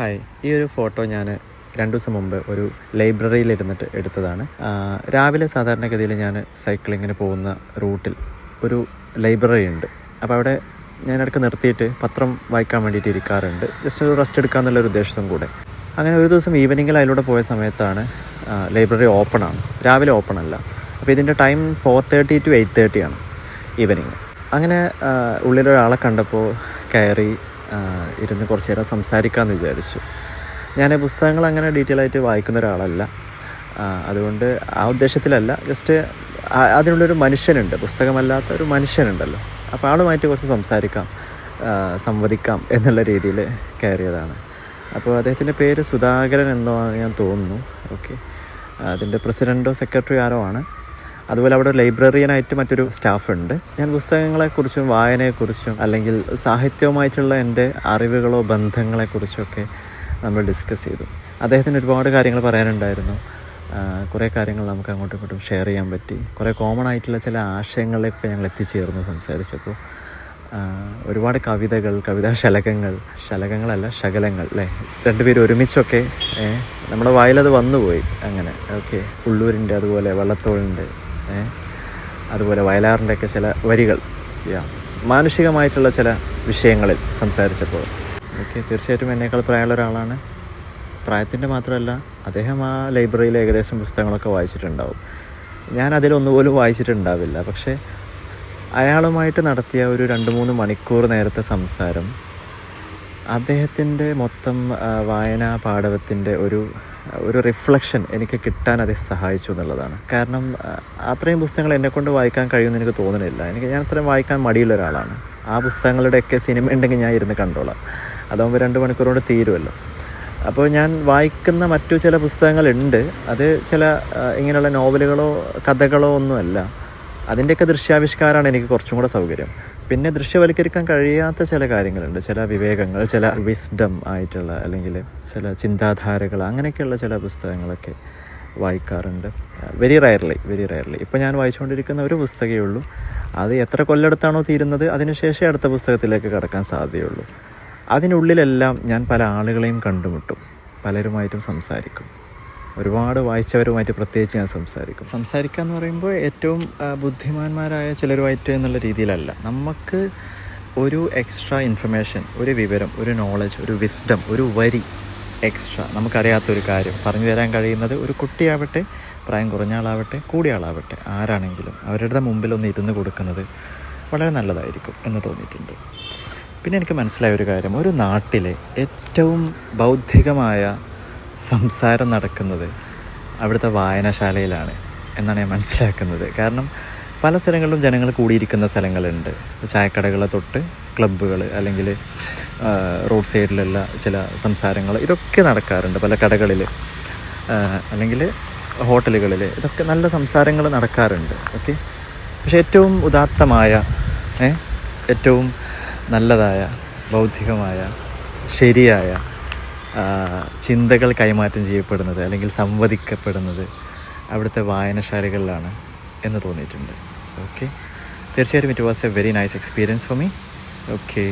Hi. ഈ ഒരു photo ഞാൻ രണ്ട് ദിവസം മുമ്പ് ഒരു ലൈബ്രറിയിൽ ഇരുന്നിട്ട് എടുത്തതാണ് രാവിലെ സാധാരണഗതിയിൽ ഞാൻ സൈക്ലിങ്ങിന് പോകുന്ന റൂട്ടിൽ ഒരു ലൈബ്രറി ഉണ്ട് അപ്പോൾ അവിടെ ഞാൻ ഇടയ്ക്ക് നിർത്തിയിട്ട് പത്രം വായിക്കാൻ വേണ്ടിയിട്ട് ഇരിക്കാറുണ്ട്. ജസ്റ്റ് ഒരു റെസ്റ്റ് എടുക്കാന്നുള്ള ഒരു ഉദ്ദേശം കൂടെ. അങ്ങനെ ഒരു ദിവസം ഈവനിങ്ങിൽ അതിലൂടെ പോയ സമയത്താണ് ലൈബ്രറി ഓപ്പണാണ്. രാവിലെ ഓപ്പൺ അല്ല അപ്പോൾ ഇതിന്റെ time four thirty to eight തേർട്ടിയാണ് evening. അങ്ങനെ ഉള്ളിലൊരാളെ കണ്ടപ്പോൾ കയറി ഇരുന്ന് കുറച്ച് നേരം സംസാരിക്കാമെന്ന് വിചാരിച്ചു. ഞാൻ പുസ്തകങ്ങൾ അങ്ങനെ ഡീറ്റെയിൽ ആയിട്ട് വായിക്കുന്ന ഒരാളല്ല. അതുകൊണ്ട് ആ ഉദ്ദേശത്തിലല്ല ജസ്റ്റ് അതിനുള്ളൊരു മനുഷ്യനുണ്ട്. പുസ്തകമല്ലാത്ത ഒരു മനുഷ്യനുണ്ടല്ലോ. അപ്പോൾ ആളുമായിട്ട് കുറച്ച് സംസാരിക്കാം സംവദിക്കാം എന്നുള്ള രീതിയിൽ കയറിയതാണ്. അപ്പോൾ അദ്ദേഹത്തിന്റെ പേര് സുധാകരൻ എന്നോ ഞാൻ തോന്നുന്നു. ഓക്കെ. അതിന്റെ പ്രസിഡന്റോ സെക്രട്ടറി ആരോ ആണ്. അതുപോലെ അവിടെ ലൈബ്രറിയനായിട്ട് മറ്റൊരു സ്റ്റാഫ് ഉണ്ട്. ഞാൻ പുസ്തകങ്ങളെക്കുറിച്ചും വായനയെക്കുറിച്ചും അല്ലെങ്കിൽ സാഹിത്യവുമായിട്ടുള്ള എന്റെ അറിവുകളോ ബന്ധങ്ങളെക്കുറിച്ചൊക്കെ നമ്മൾ ഡിസ്കസ് ചെയ്തു. അദ്ദേഹത്തിന് ഒരുപാട് കാര്യങ്ങൾ പറയാനുണ്ടായിരുന്നു. കുറേ കാര്യങ്ങൾ നമുക്ക് അങ്ങോട്ടും ഇങ്ങോട്ടും ഷെയർ ചെയ്യാൻ പറ്റി. കുറേ കോമൺ ആയിട്ടുള്ള ചില ആശയങ്ങളിലേക്ക് ഞങ്ങൾ എത്തിച്ചേർന്നു സംസാരിച്ചപ്പോൾ. ഒരുപാട് കവിതകൾ കവിതാ ശലകങ്ങൾ ശലകങ്ങളല്ല ശകലങ്ങൾ അല്ലേ? രണ്ടുപേരും ഒരുമിച്ചൊക്കെ നമ്മുടെ വായിലത് വന്നുപോയി. അങ്ങനെ ഓക്കെ. ഉള്ളൂരിന്റെ അതുപോലെ വള്ളത്തോളിന്റെ അതുപോലെ വയലാറിന്റെയൊക്കെ ചില വരികൾ മാനുഷികമായിട്ടുള്ള ചില വിഷയങ്ങളിൽ സംസാരിച്ചപ്പോൾ. ഓക്കെ തീർച്ചയായിട്ടും എന്നേക്കാൾ പ്രായമുള്ള ഒരാളാണ്. പ്രായത്തിന്റെ മാത്രമല്ല അദ്ദേഹം ആ ലൈബ്രറിയിൽ ഏകദേശം പുസ്തകങ്ങളൊക്കെ വായിച്ചിട്ടുണ്ടാവും. ഞാൻ അതിലൊന്നുപോലും വായിച്ചിട്ടുണ്ടാവില്ല. പക്ഷേ അയാളുമായിട്ട് നടത്തിയ ഒരു രണ്ട് മൂന്ന് മണിക്കൂർ നേരത്തെ സംസാരം അദ്ദേഹത്തിന്റെ മൊത്തം വായനാ പാഠവത്തിന്റെ ഒരു ഒരു റിഫ്ലക്ഷൻ എനിക്ക് കിട്ടാൻ അത് സഹായിച്ചു എന്നുള്ളതാണ്. കാരണം അത്രയും പുസ്തകങ്ങൾ എന്നെക്കൊണ്ട് വായിക്കാൻ കഴിയുമെന്ന് എനിക്ക് തോന്നുന്നില്ല. എനിക്ക് ഞാൻ അത്രയും വായിക്കാൻ മടിയുള്ള ഒരാളാണ്. ആ പുസ്തകങ്ങളുടെയൊക്കെ സിനിമ ഉണ്ടെങ്കിൽ ഞാൻ ഇരുന്ന് കണ്ടോളാം. അതാകുമ്പോൾ രണ്ട് മണിക്കൂറോട് തീരുമല്ലോ അപ്പോൾ ഞാൻ വായിക്കുന്ന മറ്റു ചില പുസ്തകങ്ങളുണ്ട്. അത് ചില ഇങ്ങനെയുള്ള നോവലുകളോ കഥകളോ ഒന്നുമല്ല. അതിന്റെയൊക്കെ ദൃശ്യാവിഷ്കാരമാണ് എനിക്ക് കുറച്ചും കൂടെ സൗകര്യം. പിന്നെ ദൃശ്യവൽക്കരിക്കാൻ കഴിയാത്ത ചില കാര്യങ്ങളുണ്ട്. ചില വിവേകങ്ങൾ ചില വിസ്ഡം ആയിട്ടുള്ള അല്ലെങ്കിൽ ചില ചിന്താധാരകൾ അങ്ങനെയൊക്കെയുള്ള ചില പുസ്തകങ്ങളൊക്കെ വായിക്കാറുണ്ട്. വെരി റയർലി വെരി റയർലി ഇപ്പോൾ ഞാൻ വായിച്ചുകൊണ്ടിരിക്കുന്ന ഒരു പുസ്തകമേ ഉള്ളൂ. അത് എത്ര കൊല്ലെടുത്താണോ തീരുന്നത് അതിനുശേഷം അടുത്ത പുസ്തകത്തിലേക്ക് കടക്കാൻ സാധ്യതയുള്ളൂ. അതിനുള്ളിലെല്ലാം ഞാൻ പല ആളുകളെയും കണ്ടുമുട്ടും. പലരുമായിട്ടും സംസാരിക്കും. ഒരുപാട് വായിച്ചവരുമായിട്ട് പ്രത്യേകിച്ച് ഞാൻ സംസാരിക്കും. സംസാരിക്കുക എന്ന് പറയുമ്പോൾ ഏറ്റവും ബുദ്ധിമാന്മാരായ ചിലരുമായിട്ട് എന്നുള്ള രീതിയിലല്ല. നമുക്ക് ഒരു എക്സ്ട്രാ ഇൻഫർമേഷൻ ഒരു വിവരം ഒരു നോളജ് ഒരു വിസ്ഡം ഒരു വരി എക്സ്ട്രാ നമുക്കറിയാത്തൊരു കാര്യം. പറഞ്ഞു തരാൻ കഴിയുന്നത് ഒരു കുട്ടിയാവട്ടെ പ്രായം കുറഞ്ഞ ആളാവട്ടെ കൂടിയ ആളാവട്ടെ ആരാണെങ്കിലും അവരുടെ മുമ്പിൽ ഒന്ന് ഇരുന്ന് കൊടുക്കുന്നത് വളരെ നല്ലതായിരിക്കും എന്ന് തോന്നിയിട്ടുണ്ട്. പിന്നെ എനിക്ക് മനസ്സിലായ ഒരു കാര്യം. ഒരു നാട്ടിലെ ഏറ്റവും ബൗദ്ധികമായ സംസാരം നടക്കുന്നത് അവിടുത്തെ വായനശാലയിലാണ് എന്നാണ് ഞാൻ മനസ്സിലാക്കുന്നത്. കാരണം പല സ്ഥലങ്ങളിലും ജനങ്ങൾ കൂടിയിരിക്കുന്ന സ്ഥലങ്ങളുണ്ട്. ചായക്കടകളെ തൊട്ട് ക്ലബ്ബുകൾ അല്ലെങ്കിൽ റോഡ് സൈഡിലുള്ള ചില സംസാരങ്ങൾ ഇതൊക്കെ നടക്കാറുണ്ട്. പല കടകളിൽ അല്ലെങ്കിൽ ഹോട്ടലുകളിൽ ഇതൊക്കെ നല്ല സംസാരങ്ങൾ നടക്കാറുണ്ട്. ഓക്കെ? പക്ഷേ ഏറ്റവും ഉദാത്തമായ ഏറ്റവും നല്ലതായ ബൗദ്ധികമായ ശരിയായ ചിന്തകൾ കൈമാറ്റം ചെയ്യപ്പെടുന്നത് അല്ലെങ്കിൽ സംവദിക്കപ്പെടുന്നത് അവിടുത്തെ വായനശാലകളിലാണ് എന്ന് തോന്നിയിട്ടുണ്ട്. ഓക്കെ തീർച്ചയായിട്ടും it was a very nice experience for me okay